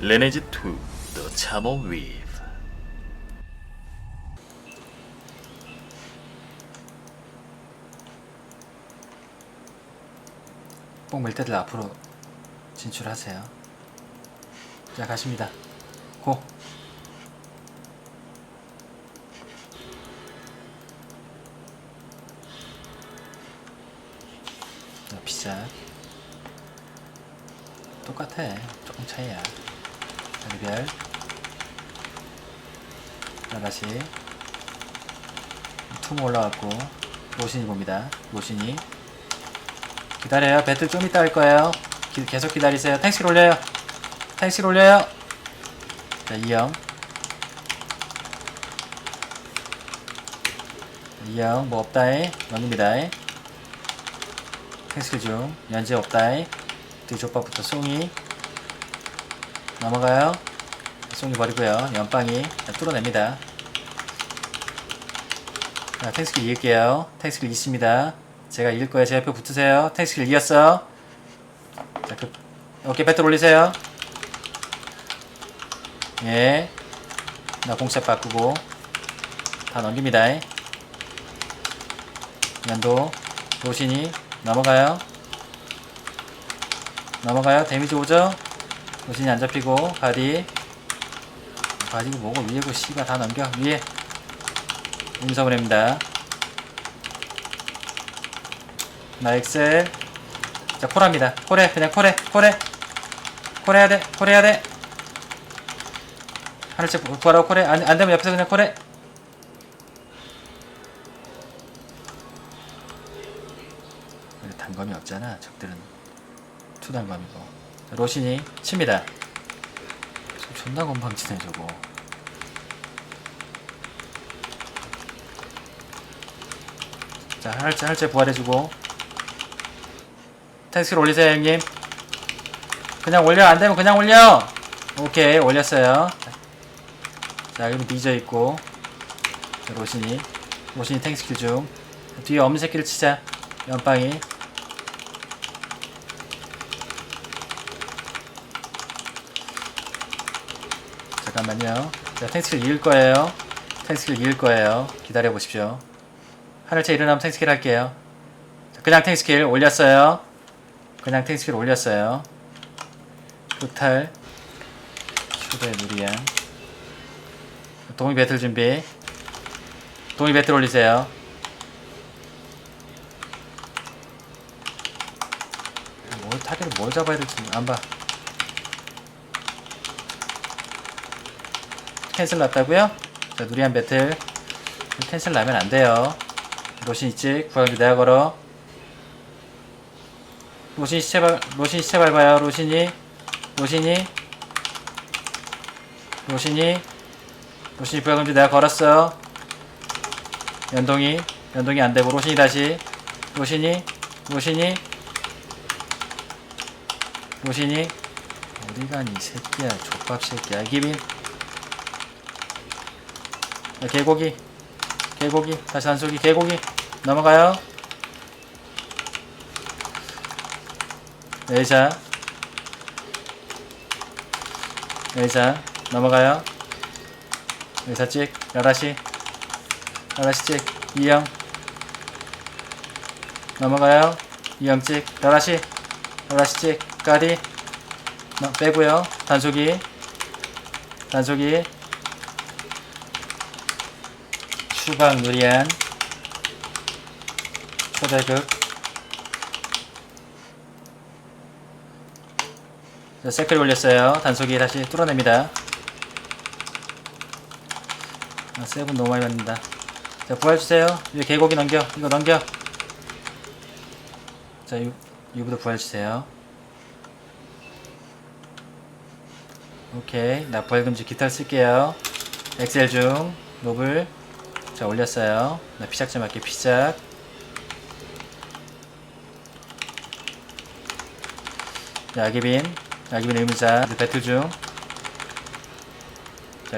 Lineage 2 The Chamel Weave 뽕 밀대들 앞으로 진출하세요. 자 가십니다. 고. 자 피자. 똑같아. 조금 차이야. 자, 리별. 자 다시. 툼 올라왔고 로신이 봅니다. 로신이 기다려요. 배틀 좀 이따 할 거예요. 기- 계속 기다리세요. 탱스킬 올려요. 탱스킬 올려요. 자, 이영. 이영, 뭐 없다이. 넘깁니다이. 탱스킬 중. 연재 없다이. 뒤 족밥부터 송이. 넘어가요. 송이 버리고요. 연빵이. 자, 뚫어냅니다. 자, 탱스킬 이을게요. 탱스킬 있습니다. 제가 이길 거예요. 제 옆에 붙으세요. 탱스킬 이었어. 자, 그, 오케이, 배틀 올리세요. 예. 나 공샷 바꾸고. 다 넘깁니다. 연도. 도신이. 넘어가요. 넘어가요. 데미지 오죠? 도신이 안 잡히고. 바디. 바디고 뭐고 위에고 씨가 다 넘겨. 위에. 임성은입니다. 나 엑셀 자 콜합니다. 콜해. 그냥 콜해. 콜해. 콜해야 돼. 콜해야 돼. 하늘색 구하라고 콜해. 안, 안되면 옆에서 그냥 콜해. 단검이 없잖아. 적들은. 투단검이고. 자, 로신이 칩니다. 저 존나 건방지네 저거. 자 하늘색 하늘색 부활해주고. 텍스를 올리세요 형님. 그냥 올려 안되면 그냥 올려! 오케이 올렸어요. 자 여기 삐져있고. 자, 로신이. 로신이 탱스킬 중 뒤에 없는 새끼를 치자 연빵이 잠깐만요. 자 탱스킬 이을 거예요. 탱스킬 이을 거예요. 기다려 보십시오. 하늘채 일어나면 탱스킬 할게요. 자, 그냥 탱스킬 올렸어요. 그냥 탱스킬 올렸어요. 토탈 휴대 누리안. 동의 배틀 준비. 동의 배틀 올리세요. 뭘 타겟을 뭘 잡아야 될지 안 봐. 캔슬 났다고요? 자 누리안 배틀. 캔슬 나면 안 돼요. 로신 있지? 구하기 내가 걸어. 로신 시체 밟 로신 시체 밟아요. 로신이. 로신이. 로신이. 로신이 부하금지 내가 걸었어. 연동이. 연동이 안 되고 로신이 다시. 로신이. 로신이. 로신이. 어디 가니 이 새끼야. 족밥 새끼야. 기빈 야, 개고기. 개고기. 다시 단속이 개고기. 넘어가요. 의자. 의자. 넘어가요. 의자 찍. 열아시. 열아시 찍. 이영. 넘어가요. 이영 찍. 열아시. 열아시 찍 까리 너, 빼고요. 단속이. 단속이 추방 누리안 초대극 자, 세클 올렸어요. 단속이 다시 뚫어냅니다. 아, 세븐 너무 많이 받는다. 자, 부활 주세요. 이거 개고기 넘겨. 이거 넘겨. 자, 유, 유부도 부활 주세요. 오케이. 나 부활 금지 기타를 쓸게요. 엑셀 중, 노블. 자 올렸어요. 네, 나 피작 좀 할게 피작. 자 아기빈. 아기빈 의문사. 배틀 중자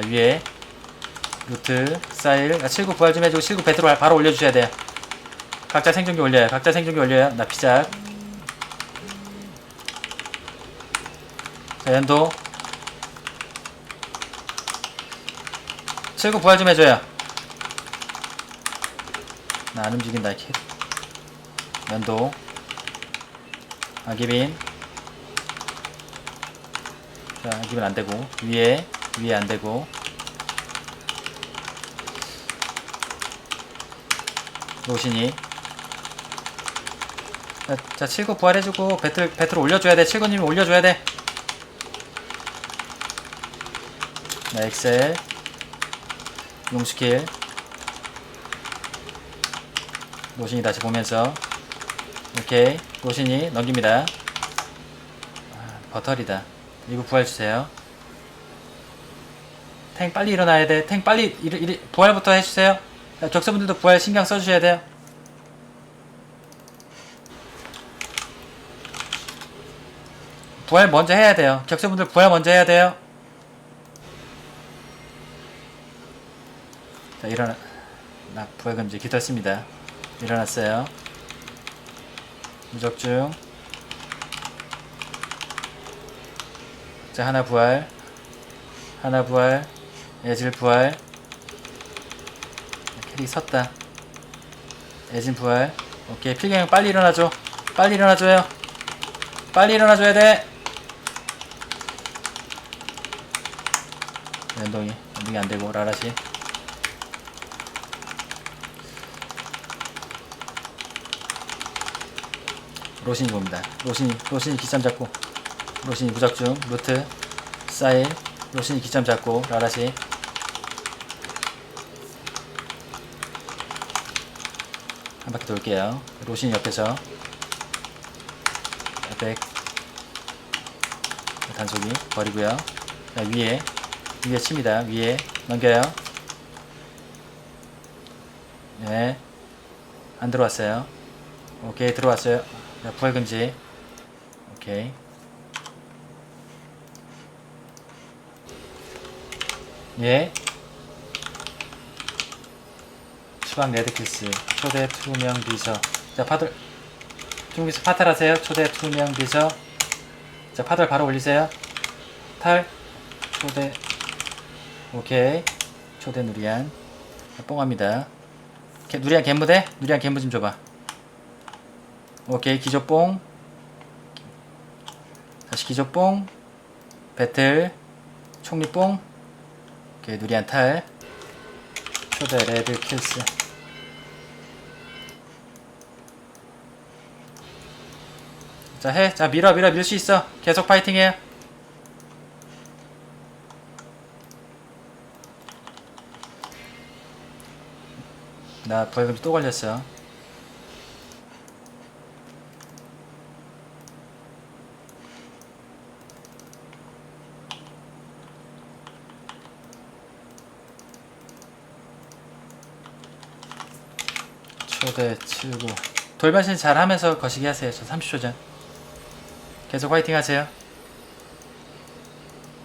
위에. 루트 사일. 아, 79 부활 좀 해주고 7구 배틀로 바로 올려주셔야 돼요. 각자 생존기 올려요. 각자 생존기 올려요. 나 피작. 자 연도. 7구 부활 좀 해줘요. 나 안 움직인다, 키. 연도. 아기빈. 자, 아기빈 안 되고. 위에, 위에 안 되고. 로신이. 자, 자 7구 부활해주고, 배틀, 배틀 올려줘야 돼. 7구님이 올려줘야 돼. 자, 엑셀. 용스킬. 로신이 다시 보면서. 오케이. 로신이 넘깁니다. 아, 버터리다. 이거 부활주세요. 탱 빨리 일어나야 돼. 탱 빨리 일, 일, 부활부터 해주세요. 자, 격수분들도 부활 신경 써주셔야 돼요. 부활 먼저 해야 돼요. 격수분들 부활 먼저 해야 돼요. 자, 일어나. 나 부활 금지 기다렸습니다. 일어났어요. 무적중. 자, 하나 부활. 하나 부활. 애질 부활. 캐리 섰다. 애진 부활. 오케이. 필경 빨리 일어나줘. 빨리 일어나줘요. 빨리 일어나줘야 돼. 연동이. 연동이 안 되고, 라라시. 로신이 봅니다. 로신이, 로신이 기점 잡고. 로신이 무적중. 루트. 사일. 로신이 기점 잡고. 라라시. 한 바퀴 돌게요. 로신이 옆에서. 백. 단속이 버리고요. 자, 위에. 위에 칩니다. 위에. 넘겨요. 네. 안 들어왔어요. 오케이, 들어왔어요. 자, 부활 금지. 오케이. 예. 수박 레드키스. 초대 투명 비서. 자, 파들. 중기서 파탈하세요. 초대 투명 비서. 자, 파들 바로 올리세요. 탈. 초대. 오케이. 초대 누리안. 자, 뽕합니다. 개- 누리안 갯무대? 누리안 갯무 좀 줘봐. 오케이 기조뽕 다시 기조뽕 배틀. 총리뽕 오케이 누리안 탈. 초대 레드 킬스. 자 해. 자 밀어 밀어 밀 수 있어. 계속 파이팅 해요. 나 벌금지 또 걸렸어 초대 79 돌반신 잘 하면서 거시기 하세요 저 30초 전. 계속 화이팅 하세요.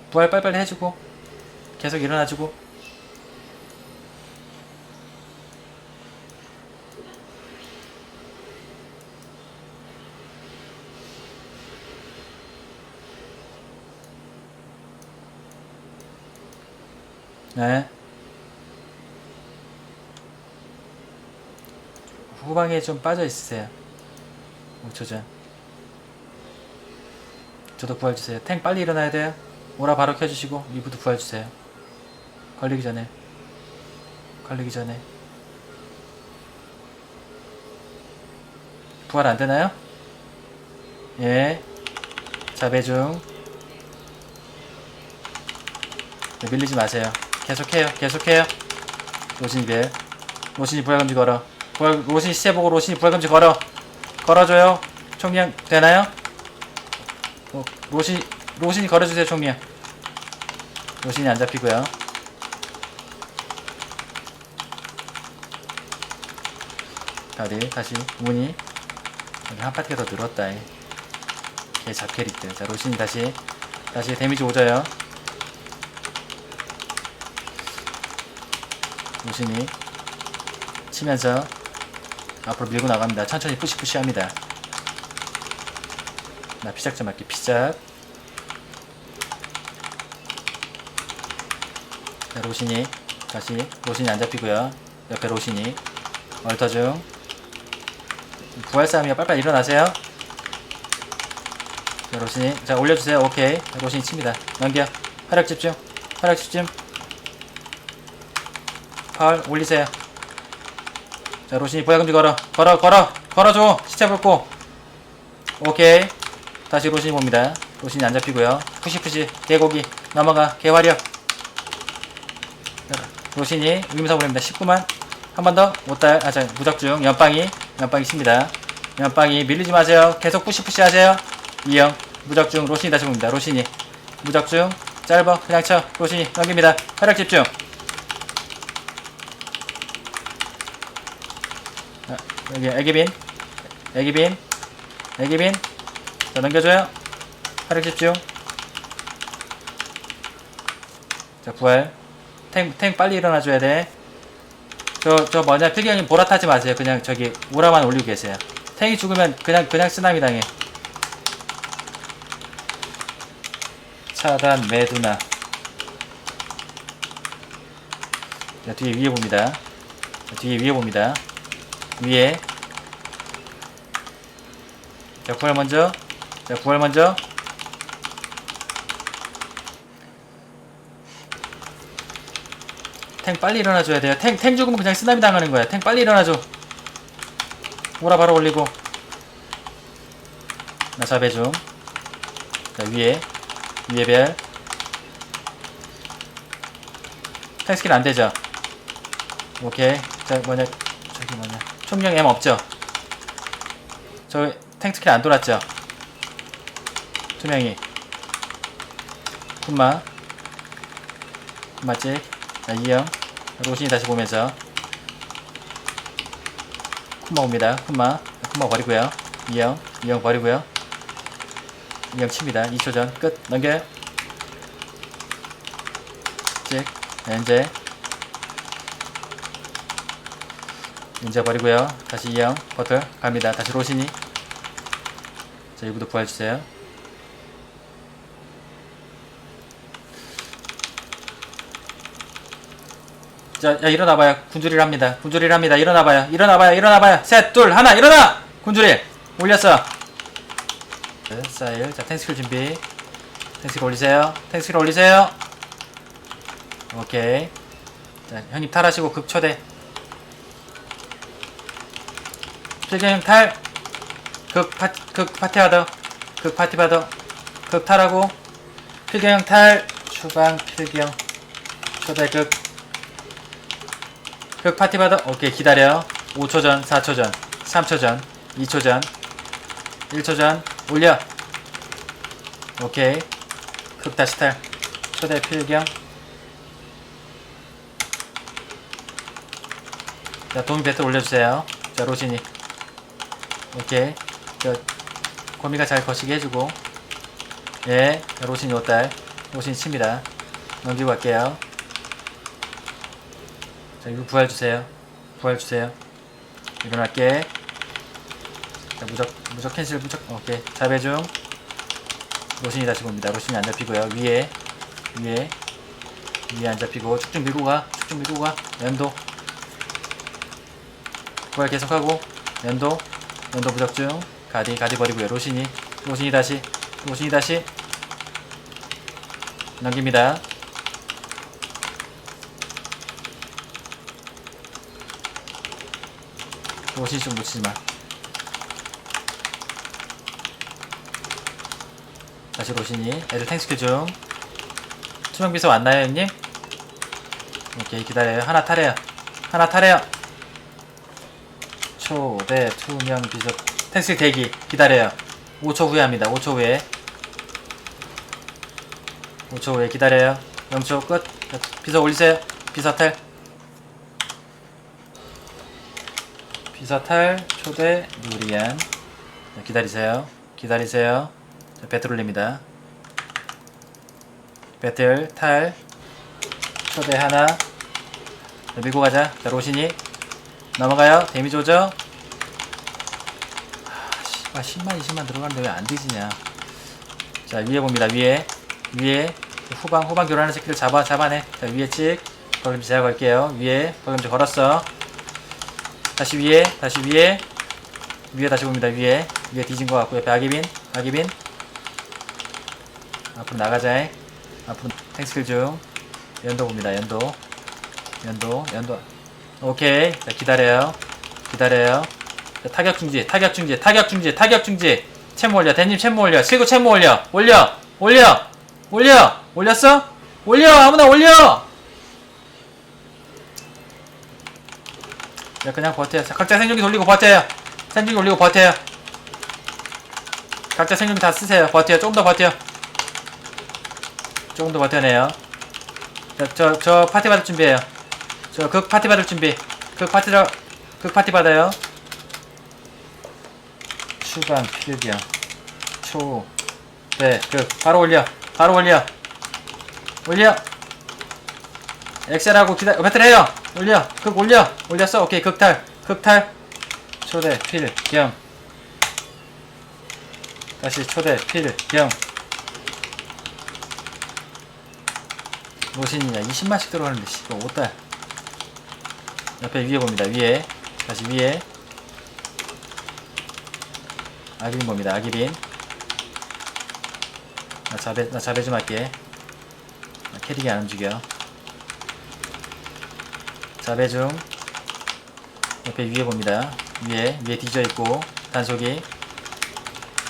부활 빨리빨리 해주고 계속 일어나주고. 네 후방에 좀 빠져 있으세요. 5초 전. 저도 부활 주세요. 탱 빨리 일어나야 돼요. 오라 바로 켜주시고 리브도 부활 주세요. 걸리기 전에. 걸리기 전에. 부활 안 되나요? 예. 자배중. 네, 밀리지 마세요. 계속해요. 계속해요. 로신이벨. 로신이 부활 금지 걸어. 부활, 로신이 시체 보고 로신이 부활 금지 걸어. 걸어줘요. 총량 되나요? 어, 로신, 로신이 걸어주세요, 총량. 로신이 안 잡히고요. 다리 다시 문이 한 파티가 더 늘었다. 이. 걔 잡캐릭들. 자, 로신이 다시 다시 데미지 오져요. 로신이 치면서 앞으로 밀고 나갑니다. 천천히 푸시푸시 합니다. 나 피작 좀 할게. 피작. 자, 로신이 다시 로신이 안 잡히고요. 옆에 로신이 얼터 중. 부활 싸움이요. 빨리빨리 일어나세요. 자, 로신이 자 올려주세요. 오케이. 로신이 칩니다. 넘겨. 화력 집중. 화력 집중. 파울 올리세요. 자 로신이 부하금지 걸어. 걸어 걸어 걸어줘. 시체 밟고. 오케이. 다시 로신이 봅니다. 로신이 안 잡히고요. 푸시푸시 개고기 넘어가 개화력. 로신이 위임사 보냅니다. 19만 한 번더 못달 아 자 무적중 연빵이 연빵이 칩니다. 연빵이 밀리지 마세요. 계속 푸시푸시 하세요. 이형 무적중 로신이 다시 봅니다. 로신이 무적중 짧아 그냥 쳐 로신이 넘깁니다. 활약 집중. 여기 애기빈 애기빈 애기빈 자 넘겨줘요. 활약 집중. 자 부활 탱, 탱 빨리 일어나줘야 돼. 저, 저 뭐냐, 필경님 보라 타지 마세요. 그냥 저기, 오라만 올리고 계세요. 탱이 죽으면 그냥, 그냥 쓰나미 당해. 차단, 매두나. 자, 뒤에 위에 봅니다. 자, 뒤에 위에 봅니다. 위에. 자, 부활 먼저. 자, 부활 먼저. 탱 빨리 일어나줘야 돼요. 탱, 탱 죽으면 그냥 쓰나미 당하는 거야. 탱 빨리 일어나줘. 오라 바로 올리고. 나 자배 중. 자, 위에. 위에 별. 탱 스킬 안 되죠? 오케이. 자, 뭐냐. 총령 M 없죠? 저, 탱 스킬 안 돌았죠? 투명이. 쿤마. 쿤마 찍. 자, 이형 로신이 다시 보면서 쿤마 옵니다. 쿤마 쿤마 버리고요. 이형 이형 버리고요. 이형 칩니다. 2초 전 끝. 넘겨요. 찍 엔제 엔제 버리고요. 다시 이형 버터 갑니다. 다시 로신이 자 이부도 부활주세요. 자, 야, 일어나봐요. 군주리를 합니다. 군주리를 합니다. 일어나봐요. 일어나봐요. 일어나봐요. 셋, 둘, 하나, 일어나! 군주리! 올렸어. 네, 사일. 자, 탱스킬 준비. 탱스킬 올리세요. 탱스킬 올리세요. 오케이. 자, 형님 탈하시고 극 초대. 필경 형 탈. 극 파, 극 파티 하더. 극 파티 받어. 극 탈하고. 필경 형 탈. 추방 필경. 초대 극. 그 파티 받아 오케이 기다려 5초 전 4초 전 3초 전 2초 전 1초 전 올려 오케이 극 다시 탈 초대 필경 자 도미 배트 올려주세요 자 로신이 오케이 저 고미가 잘 거시게 해주고 예 자, 로신이 5달 로신이 칩니다 넘기고 갈게요 자, 이거 부활 주세요. 부활 주세요. 일어날게. 자, 무적, 무적 캔슬, 무적, 오케이. 자배 중. 로신이 다시 봅니다. 로신이 안 잡히고요. 위에, 위에, 위에 안 잡히고, 쭉쭉 밀고 가, 쭉쭉 밀고 가. 연도. 부활 계속하고, 연도, 연도 무적 중. 가디, 가디 버리고요. 로신이, 로신이 다시, 로신이 다시. 넘깁니다. 로신 좀 놓치지 마. 다시 로신이 애들 탱스킬 중. 투명 비서 왔나요, 형님? 오케이, 기다려요. 하나 타래요. 하나 타래요. 초대 투명 비서 탱스킬 대기. 기다려요. 5초 후에 합니다. 5초 후에. 5초 후에 기다려요. 0초 끝. 자, 비서 올리세요. 비서 탈. 비서탈 초대 누리안 자, 기다리세요 기다리세요 자, 배틀 올립니다 배틀 탈 초대 하나 자, 밀고 가자 자 로신이 넘어가요. 데미지 오죠 아, 씨발 10만 20만 들어가는데 왜 안 뒤지냐. 자 위에 봅니다. 위에. 위에. 후방 후방 교환하는 새끼들 잡아 잡아내. 자 위에 찍. 벌금지 제가 걸게요. 위에. 벌금지 걸었어. 다시 위에. 다시 위에. 위에 다시 봅니다. 위에. 위에 뒤진 것 같고 옆에 아기빈. 아기빈. 앞으로 나가자. 앞으로 탱스킬 중. 연도 봅니다. 연도. 연도. 연도 오케이. 자 기다려요. 기다려요. 자, 타격 중지 타격 중지 타격 중지 타격 중지. 채무 올려. 대님 채무 올려. 실고 채무 올려. 올려. 올려. 올려. 올렸어? 올려. 아무나 올려. 야 그냥 버텨요. 자, 각자 생존기 돌리고 버텨요. 생존기 올리고 버텨요. 각자 생존기 다 쓰세요. 버텨요. 조금 더 버텨요 조금 더 버텨내요. 자, 저, 저 파티 받을 준비해요 저 극 파티 받을 준비. 극 파티라 극 파티 받아요. 추간 필병 초네 극. 바로 올려. 바로 올려. 올려. 엑셀하고 기다 배틀 해요. 올려. 극 올려. 올렸어. 오케이. 극탈. 극탈. 초대 필경. 다시 초대 필경. 로신이냐 20만씩 들어가는데 씨발 5달 옆에 위에 봅니다. 위에. 다시 위에. 아기빈 봅니다. 아기빈 나 자배 나 자배 좀 할게. 나 캐릭이 안 움직여. 자배 중 옆에 위에 봅니다. 위에. 위에 뒤져 있고. 단속이.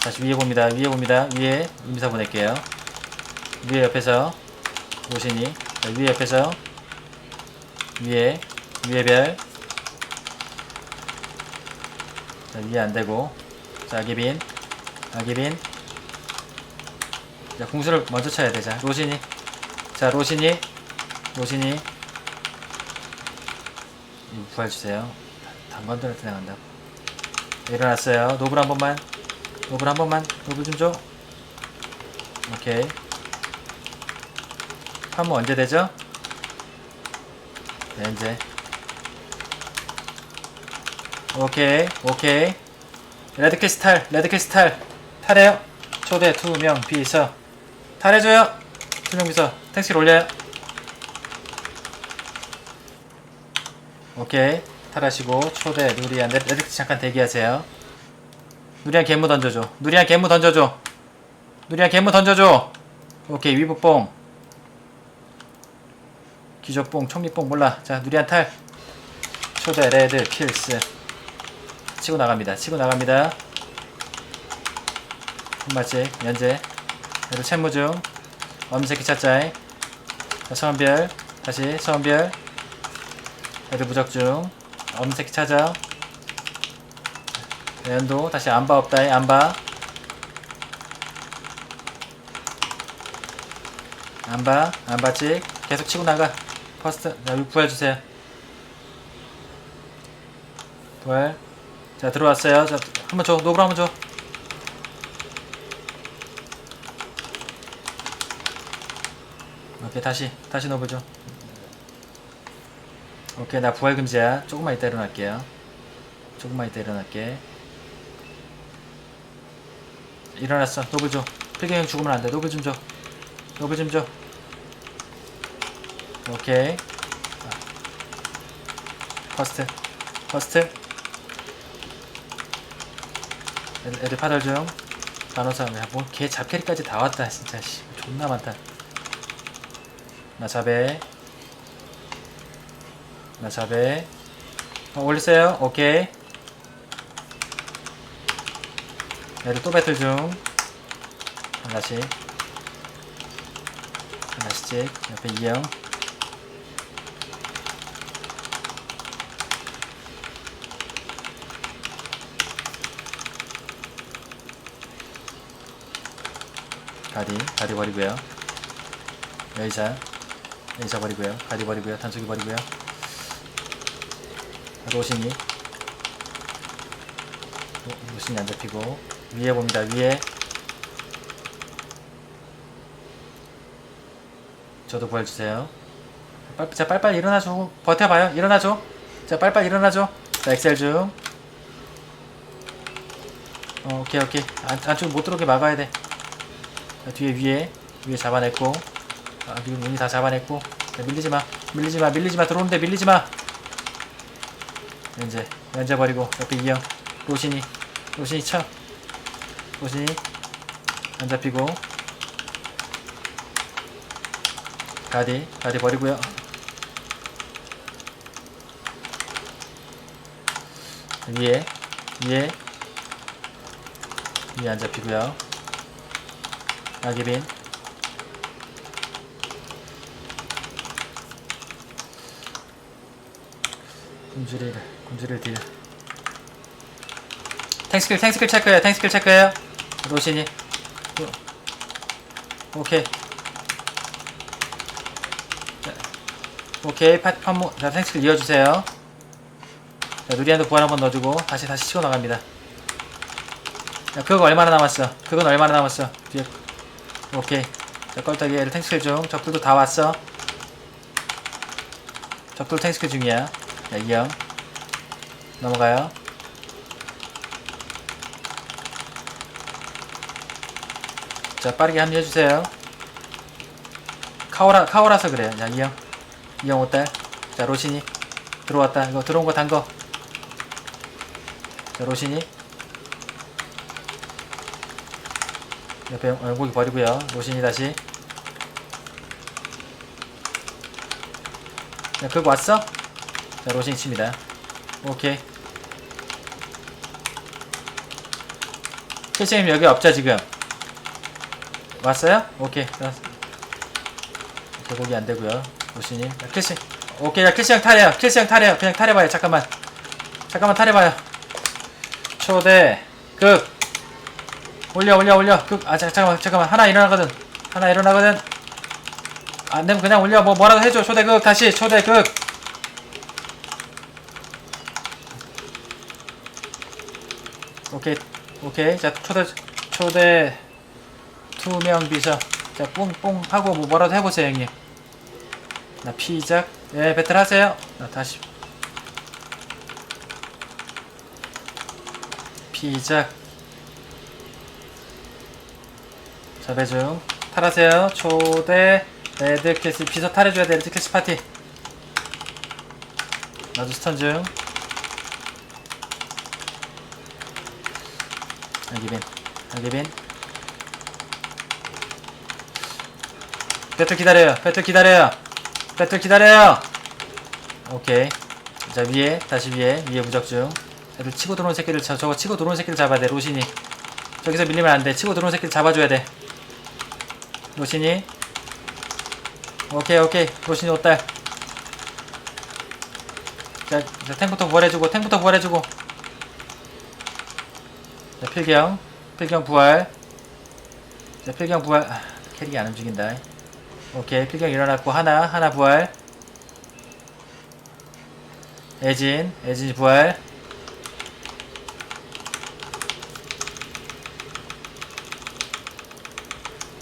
다시 위에 봅니다. 위에 봅니다. 위에 임사 보낼게요. 위에 옆에서. 로신이. 자, 위에 옆에서. 위에 위에 별 자, 위에 안 되고. 자 아기빈. 아기빈. 자 궁수를 먼저 쳐야 되자 로신이. 자 로신이. 로신이. 이 부활 주세요. 단건들을 진행한다 일어났어요. 노블 한 번만. 노블 한 번만. 노블 좀 줘. 오케이. 한번 언제 되죠? 네 이제 오케이 오케이. 레드캐스탈 레드캐스탈 탈해요. 초대 투명 비서 탈해줘요. 투명 비서 탱스킬 올려요. 오케이. 탈하시고 초대 누리안 레- 레드 잠깐 대기하세요. 누리안 개무 던져줘. 누리안 개무 던져줘. 누리안 개무 던져줘. 오케이 위부뽕. 기적뽕 총리뽕 몰라. 자 누리안 탈. 초대 레드 킬스 치고 나갑니다. 치고 나갑니다. 한 발씩 면제. 얘도 채무 중 엄새끼 찾자이. 자, 서은별. 다시 서은별. 애들 무적 중 엄새끼 찾아 연도. 다시 안바 없다이. 안바. 안바. 안바찍. 계속 치고 나가. 퍼스트. 자 여기 부활 주세요. 부활 자 들어왔어요. 자 한번 줘. 노브라 한번 줘. 오케이 다시 다시 노브 줘. 오케이 나 부활 금지야. 조금만 이따 일어날게요. 조금만 이따 일어날게. 일어났어. 노블 줘. 필경형 죽으면 안 돼. 노블 좀 줘. 노블 좀 줘. 오케이. 아. 퍼스트. 퍼스트 애들, 애들 파달 중 간호사 야뭐걔 잡캐리까지 다 왔다 진짜 씨. 존나 많다. 나 잡에. 나 잡에. 어, 올리세요? 오케이. 애들 또 배틀 중. 하나씩. 하나씩 옆에 이형 가디 가디 버리고요. 여의사 여의사 버리고요. 가디 버리고요. 단속이 버리고요. 로신이 로- 로신이 안 잡히고. 위에 봅니다. 위에. 저도 구해주세요. 빨, 자 빨빨 일어나줘 버텨봐요. 일어나줘 자 빨빨 일어나줘 자 엑셀 중 어, 오케이 오케이. 안, 안쪽 못 들어오게 막아야 돼. 자, 뒤에 위에 위에 잡아냈고 아, 위에 문이 다 잡아냈고 자, 밀리지 마. 밀리지 마. 밀리지 마. 들어오는데 밀리지 마. 이제 연자 버리고 옆에 이형 로신이 로신이 쳐. 로신이 안 잡히고 가디 가디 버리고요. 위에 위에 위에 안 잡히고요. 아기빈 군주릴 군주릴 딜 탱스킬 탱스킬 체크해요 탱스킬 체크해요. 로신이. 오- 오케이. 자, 오케이. 파, 판모 자 탱스킬 이어주세요. 자 누리한테 부활 한번 넣어주고 다시 다시 치고 나갑니다. 야 그거 얼마나 남았어? 그건 얼마나 남았어? 뒤에 오케이. 자 껄떡이 탱스킬 중. 적들도 다 왔어. 적들 탱스킬 중이야. 자 이형. 넘어가요. 자 빠르게 합류해주세요. 카오라 카오라서 그래요. 자 이형. 이형 옷달 자 로신이 들어왔다. 이거 들어온 거 단거. 자 로신이 옆에 얼고기 버리고요. 로신이 다시. 자 그거 왔어? 자 로신이 칩니다. 오케이. 캐치님 여기 없죠 지금? 왔어요? 오케이. 거기 안 되고요 로신이. 자, 캐치 오케이 자 캐치 형 타래요 캐치 형 타래요 그냥 타래봐요 잠깐만. 잠깐만 타래봐요. 초대. 극 올려 올려 올려. 극아 잠깐만 잠깐만. 하나 일어나거든. 하나 일어나거든. 안되면 그냥 올려. 뭐 뭐라도 해줘. 초대 극. 다시 초대 극. 오케이. 오케이. 자 초대 초대 투명 비서. 자 뿡뿡 하고 뭐 뭐라도 해보세요 형님. 나 피작. 예 배틀 하세요. 나 다시. 피작 자 배중 탈하세요. 초대 레드캐스 비서 탈해줘야 돼. 레드캐스 파티. 나도 스턴 중. 알기빈 알기빈 배틀 기다려요. 배틀 기다려요. 배틀 기다려요. 오케이. 자 위에 다시 위에 위에 무적 중. 애들 치고 들어온 새끼를 저, 저거 치고 들어온 새끼를 잡아야 돼 로신이. 저기서 밀리면 안 돼. 치고 들어온 새끼를 잡아줘야 돼 로신이 오케이 오케이. 로신이 옷달 자, 자 탱부터 부활해주고 탱부터 부활해주고. 자 필경 필경 부활. 자 필경 부활. 아, 캐릭이 안 움직인다. 오케이 필경 일어났고 하나 하나 부활. 에진 에진이 부활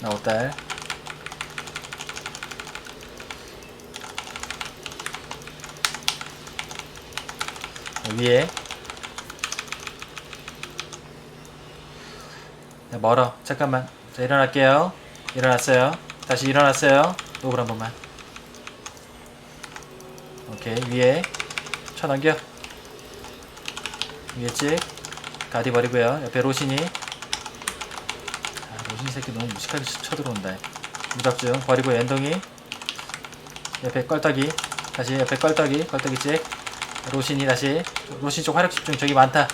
나 옷달 위에? 네, 멀어. 잠깐만. 자 일어날게요. 일어났어요. 다시 일어났어요. 노블 한 번만. 오케이. 위에. 쳐 넘겨. 위에 찍 가디 버리고요. 옆에 로신이 아, 로신 새끼 너무 무식하게 쳐- 쳐들어온다. 무작중 버리고 엔동이. 옆에 껄떡이. 다시 옆에 껄떡이. 껄떡이 찍 로신이 다시. 로신 쪽 화력 집중. 저기 많다.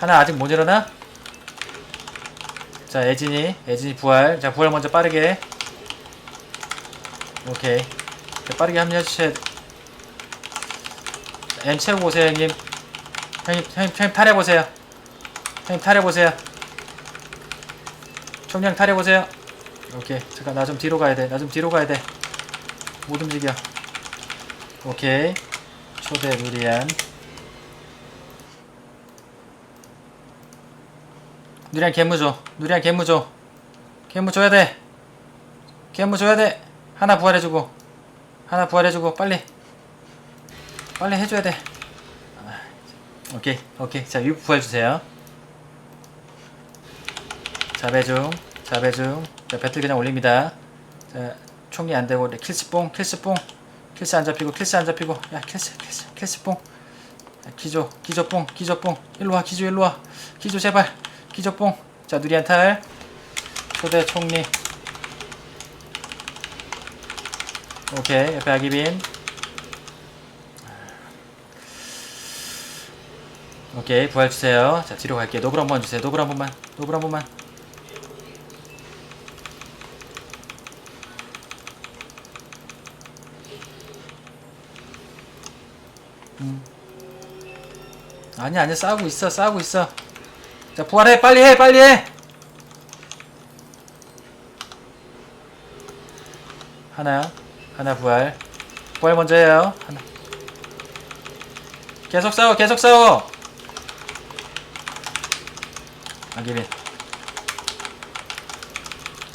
하나 아직 못 일어나? 자 에진이. 에진이 부활. 자 부활 먼저 빠르게. 오케이. 자, 빠르게 합류해주셔야 M 채우고 오세요 형님. 형님 형님, 형님 탈해보세요. 형님 탈해보세요 총량 탈해보세요. 오케이. 잠깐 나 좀 뒤로 가야 돼 나 좀 뒤로 가야 돼 못 움직여. 오케이. 초대 누리안 누리안 개무 줘 누리안 개무 줘 개무 줘야 돼. 개무 줘야 돼. 하나 부활해주고. 하나 부활해주고. 빨리. 빨리 해줘야 돼. 아, 오케이. 오케이. 자 위 부활주세요 자배 중 자배 중. 자 배틀 그냥 올립니다. 자 총이 안 되고 킬스 뽕 킬스 뽕. 킬스 안 잡히고 킬스 안 잡히고. 야 킬스 킬스 킬스 뽕. 야, 기조 기조 뽕 기조 뽕. 일로 와 기조 일로 와. 기조 제발 기조 뽕 자 누리한 탈. 초대 총리. 오케이 옆에 아기빈. 오케이 부활 주세요. 자 뒤로 갈게요. 노블 한 번 주세요. 노블 한 번만. 노블 한 번만 아니 아니 싸우고 있어 싸우고 있어. 자 부활해 빨리 해 빨리 해. 하나 하나 부활. 부활 먼저 해요. 하나. 계속 싸워 계속 싸워. 아기빈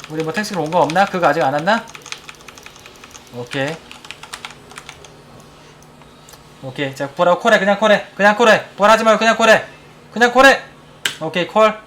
우리 뭐 택시로 온 거 없나? 그거 아직 안 왔나? 오케이 오케이. 자 부활하고. 콜해. 그냥 콜해. 그냥 콜해. 부활하지 말고 그냥 콜해. 그냥 콜해. 오케이 콜